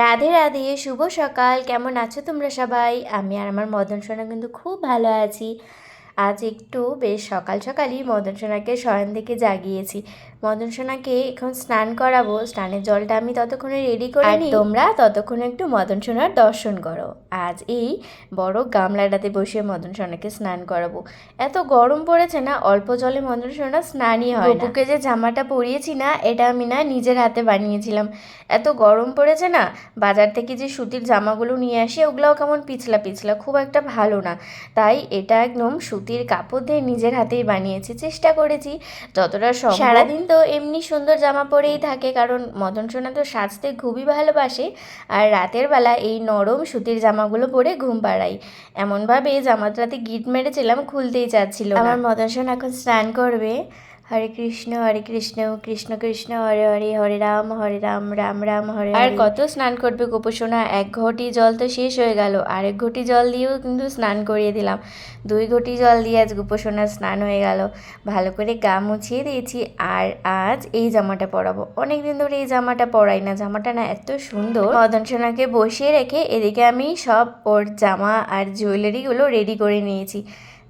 রাধে রাধে, শুভ সকাল। কেমন আছো তোমরা সবাই? আমি আর আমার মদন সোনা কিন্তু খুব ভালো আছি। আজ একটু বেশ সকাল সকালই মদন সোনাকে শয়ন থেকে জাগিয়েছি। মদন সোনাকে এখন স্নান করাবো স্নানের জলটা আমি ততক্ষণে রেডি করে নিই। তোমরা ততক্ষণে একটু মদন সোনার দর্শন করো। আজ এই বড় গামলাটাতে বসে মদন সোনাকে স্নান করাবো। এত গরম পড়েছে না অল্প জলে মদন সোনা স্নানই হয় বুকে যে জামাটা পরিয়েছি না এটা আমি না নিজের হাতে বানিয়েছিলাম। এত গরম পড়েছে না বাজার থেকে যে সুতির জামাগুলো নিয়ে আসি ওগুলোও কেমন পিছলা পিছলা খুব একটা ভালো না। তাই এটা একদম সুতির কাপড় দিয়ে নিজের হাতেই বানিয়েছি চেষ্টা করেছি। যতটা সম্ভব সারাদিন তো এমনি সুন্দর জামা পরেই থাকে কারণ মদন সোনা তো সাজতে খুবই ভালোবাসে আর রাতের বেলা এই নরম সুতির জামাগুলো পরে ঘুম পাড়াই। এমনভাবে জামাটাতে গিট মেরেছিলাম খুলতেই চাচ্ছিল আমার মদন সোনা এখন স্নান করবে। হরে কৃষ্ণ হরে কৃষ্ণ কৃষ্ণ কৃষ্ণ হরে হরে হরে রাম হরে রাম রাম রাম হরে আর কত স্নান করবে গোপসোনা এক ঘটি জল তো শেষ হয়ে গেল। আরেক ঘটি জল দিয়েও কিন্তু স্নান করিয়ে দিলাম। দুই ঘটি জল দিয়ে আজ গোপসোনার স্নান হয়ে গেল। ভালো করে গা মুছিয়ে দিয়েছি আর আজ এই জামাটা পরাবো। অনেক দিন ধরে এই জামাটা পরাই না। জামাটা না এত সুন্দর। মদন সোনাকে বসিয়ে রেখে এদিকে আমি সব ওর জামা আর জুয়েলারিগুলো রেডি করে নিয়েছি।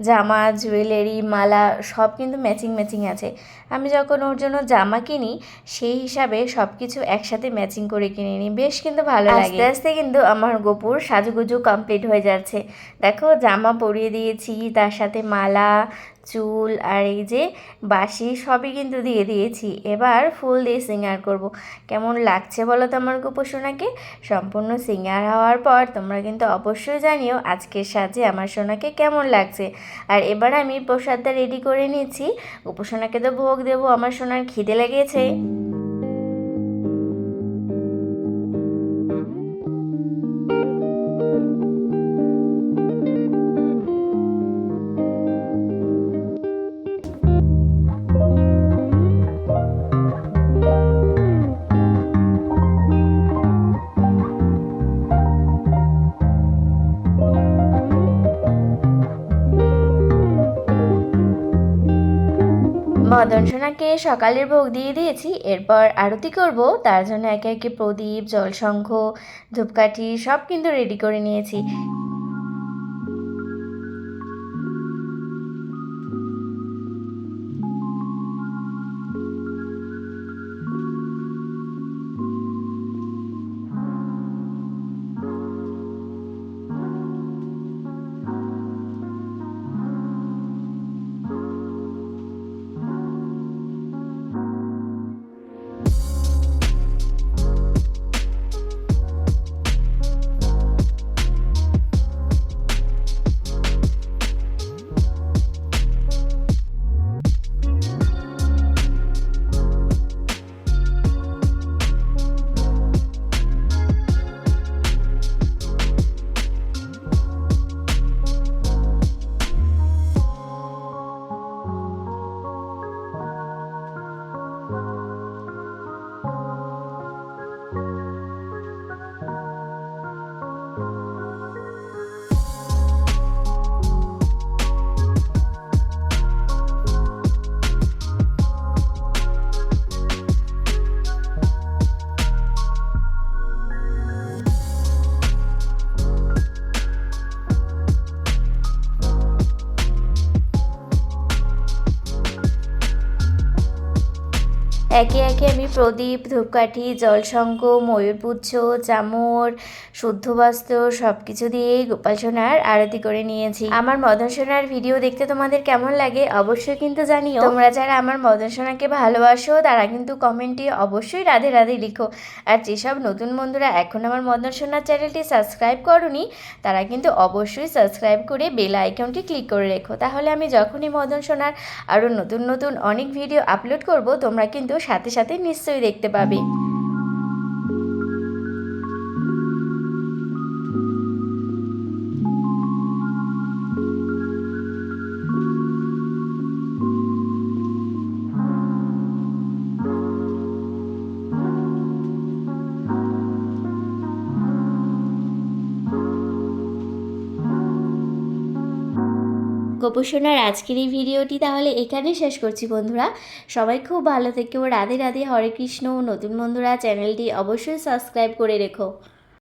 জামা জুয়েলারি মালা সব কিন্তু ম্যাচিং ম্যাচিং আছে। আমি যখন ওর জন্য জামা কিনি, সেই হিসাবে সব কিছু একসাথে ম্যাচিং করে কিনে নিই। বেশ কিন্তু ভালো লাগে। আস্তে আস্তে কিন্তু আমার গোপুর সাজুগুজু কমপ্লিট হয়ে যাচ্ছে। দেখো, জামা পরিয়ে দিয়েছি, তার সাথে মালা, চুল আর এই যে বাসি সবই কিন্তু দিয়ে দিয়েছি। এবার ফুল দিয়ে সিঙ্গার করব। কেমন লাগছে বলো তো আমার গোপসোনাকে সম্পূর্ণ সিঙ্গার হওয়ার পর তোমরা কিন্তু অবশ্যই জানিও আজকের সাজে আমার সোনাকে কেমন লাগছে। আর এবার আমি প্রসাদটা রেডি করে নিয়েছি গোপসোনাকে তো ভোগ দেবো আমার সোনার খিদে লেগেছে। মদন সোনাকে সকালের ভোগ দিয়ে দিয়েছি, এরপর আরতি করব, তার জন্য একে একে প্রদীপ জলসংঘ ধূপকাঠি সব কিন্তু রেডি করে নিয়েছি। একে একে আমি প্রদীপ, ধূপকাঠি জলশঙ্খ ময়ূরপুচ্ছ চামর, শুদ্ধ বস্ত্র সব কিছু দিয়ে গোপাল সোনার আরতি করে নিয়েছি। আমার মদন সোনার ভিডিও দেখতে তোমাদের কেমন লাগে অবশ্যই কিন্তু জানিও। তোমরা যারা আমার মদন সোনাকে ভালোবাসো, তারা কিন্তু কমেন্টে অবশ্যই রাধে রাধে লিখো। আর যেসব নতুন বন্ধুরা এখন আমার মদন সোনার চ্যানেলটি সাবস্ক্রাইব করনি, তারা কিন্তু অবশ্যই সাবস্ক্রাইব করে বেল আইকনটি ক্লিক করে রেখো। তাহলে আমি যখনই মদন সোনার আরও নতুন নতুন অনেক ভিডিও আপলোড করব, তোমরা কিন্তু সাথে সাথে নিশ্চয়ই দেখতে পাবে। গোপসোনার আজকের এই ভিডিওটি তাহলে এখানে শেষ করছি বন্ধুরা। সবাই খুব ভালো থেকে ও রাধে রাধে, হরে কৃষ্ণ, নতুন বন্ধুরা, চ্যানেলটি অবশ্যই সাবস্ক্রাইব করে রেখো।